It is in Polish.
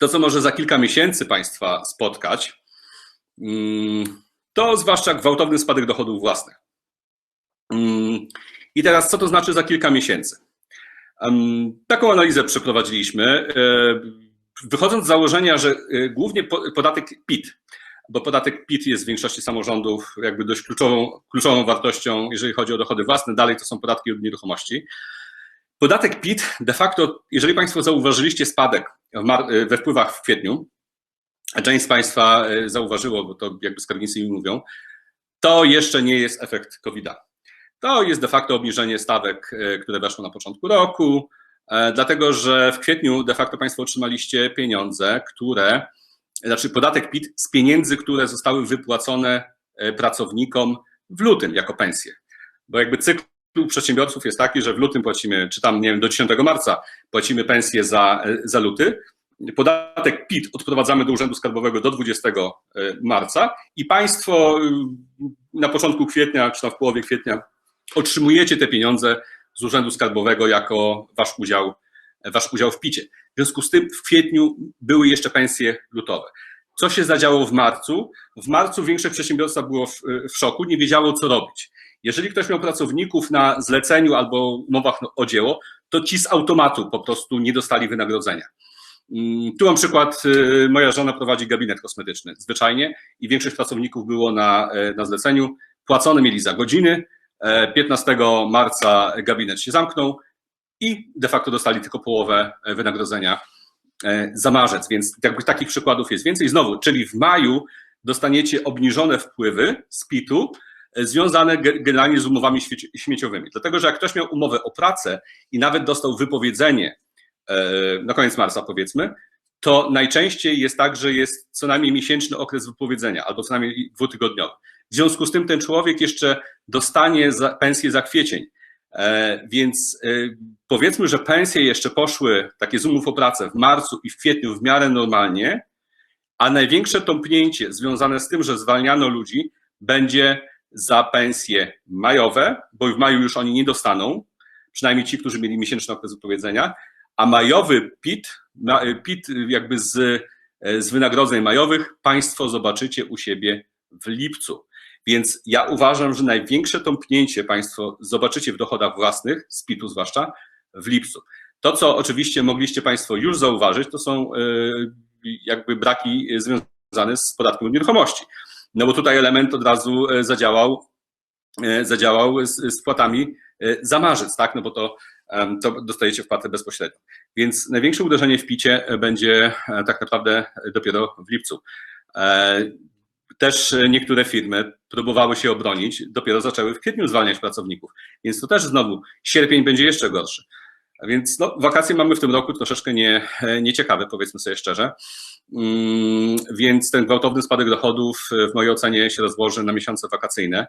To, co może za kilka miesięcy Państwa spotkać, mm, to zwłaszcza gwałtowny spadek dochodów własnych. Mm, I teraz, co to znaczy za kilka miesięcy? Taką analizę przeprowadziliśmy, e, wychodząc z założenia, że e, głównie podatek PIT, bo podatek PIT jest w większości samorządów jakby dość kluczową, kluczową wartością, jeżeli chodzi o dochody własne, dalej to są podatki od nieruchomości. Podatek PIT de facto, jeżeli Państwo zauważyliście spadek we wpływach w kwietniu, a część z Państwa e, zauważyło, bo to jakby skarbnicy mi mówią, to jeszcze nie jest efekt COVID-a. To jest de facto obniżenie stawek, e, które weszło na początku roku, e, dlatego że w kwietniu de facto Państwo otrzymaliście pieniądze, które, znaczy podatek PIT z pieniędzy, które zostały wypłacone pracownikom w lutym jako pensje. Bo jakby cykl przedsiębiorców jest taki, że w lutym płacimy, czy tam nie wiem, do 10 marca płacimy pensję za, za luty, Podatek PIT odprowadzamy do Urzędu Skarbowego do 20 e, marca i Państwo e, na początku kwietnia, czy tam w połowie kwietnia otrzymujecie te pieniądze z Urzędu Skarbowego jako Wasz udział, wasz udział w PIT-cie. W związku z tym w kwietniu były jeszcze pensje lutowe. Co się zadziało w marcu? W marcu większość przedsiębiorstwa było w, w szoku, nie wiedziało co robić. Jeżeli ktoś miał pracowników na zleceniu albo umowach o dzieło, to ci z automatu po prostu nie dostali wynagrodzenia. Mm, tu mam przykład, y, moja żona prowadzi gabinet kosmetyczny zwyczajnie i większość pracowników było na, e, na zleceniu, płacone mieli za godziny, 15 e, marca gabinet się zamknął i de facto dostali tylko połowę e, wynagrodzenia za marzec, więc jakby takich przykładów jest więcej. Znowu, czyli w maju dostaniecie obniżone wpływy z PIT-u, związane generalnie z umowami śmieciowymi. Dlatego, że jak ktoś miał umowę o pracę i nawet dostał wypowiedzenie E, na koniec marca powiedzmy, to najczęściej jest tak, że jest co najmniej miesięczny okres wypowiedzenia albo co najmniej dwutygodniowy. W związku z tym ten człowiek jeszcze dostanie pensję za kwiecień. E, więc e, powiedzmy, że pensje jeszcze poszły, takie z umów o pracę w marcu i w kwietniu w miarę normalnie, a największe tąpnięcie związane z tym, że zwalniano ludzi, będzie za pensje majowe, bo w maju już oni nie dostaną, przynajmniej ci, którzy mieli miesięczny okres wypowiedzenia, a majowy PIT, PIT jakby z, z wynagrodzeń majowych Państwo zobaczycie u siebie w lipcu. Więc ja uważam, że największe tąpnięcie Państwo zobaczycie w dochodach własnych, z PIT-u zwłaszcza, w lipcu. To, co oczywiście mogliście Państwo już zauważyć, to są e, jakby braki związane z podatkiem od nieruchomości. No bo tutaj element od razu e, zadziałał, e, zadziałał z, z płatami za marzec, tak? No bo to to dostajecie wpłatę bezpośrednio. Więc największe uderzenie w picie będzie e, tak naprawdę dopiero w lipcu. E, też niektóre firmy próbowały się obronić, dopiero zaczęły w kwietniu zwalniać pracowników. Więc to też znowu sierpień będzie jeszcze gorszy. Więc no, wakacje mamy w tym roku troszeczkę nie, nieciekawe, powiedzmy sobie szczerze. Mm, więc ten gwałtowny spadek dochodów w mojej ocenie się rozłoży na miesiące wakacyjne.